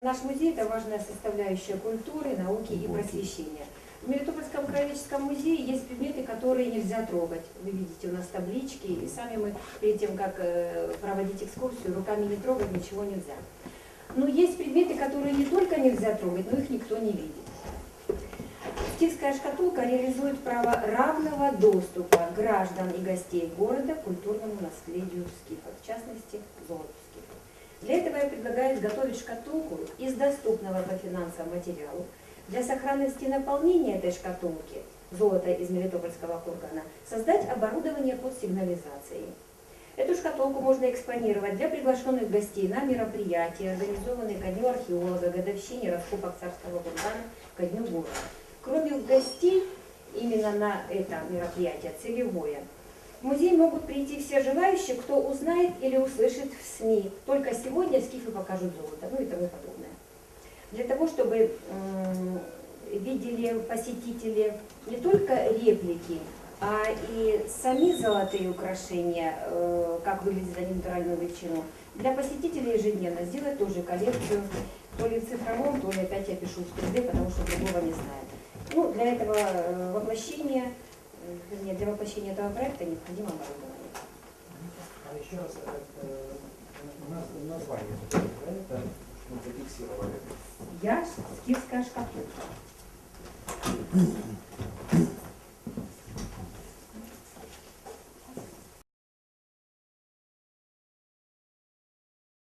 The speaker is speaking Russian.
Наш музей – это важная составляющая культуры, науки и просвещения. В Мелитопольском краеведческом музее есть предметы, которые нельзя трогать. Вы видите, у нас таблички, и сами мы перед тем, как э, проводить экскурсию, руками не трогать, ничего нельзя. Но есть предметы, которые не только нельзя трогать, но их никто не видит. Скифская шкатулка реализует право равного доступа граждан и гостей города к культурному наследию скифов, в частности, золоту скифов. Для этого я предлагаю изготовить шкатулку из доступного по финансам материалу. Для сохранности наполнения этой шкатулки, золото из Мелитопольского кургана, создать оборудование под сигнализацией. Эту шкатулку можно экспонировать для приглашенных гостей на мероприятия, организованные ко дню археолога, годовщине раскопок царского кургана, ко дню города. Кроме гостей, именно на это мероприятие целевое, в музей могут прийти все желающие, кто узнает или услышит в СМИ. Только сегодня скифы покажут золото, ну и тому подобное. Для того, чтобы видели посетители не только реплики, а и сами золотые украшения, э, как выглядит они натуральную величину, для посетителей ежедневно сделать тоже коллекцию, то ли в цифровом, то ли опять я пишу в 3D, потому что другого не знаю. Ну, для этого э, воплощения, вернее, для воплощения этого проекта необходимо оборудование. А еще раз, э, у нас название проекта, что мы зафиксировали. Я скифская шкатулка.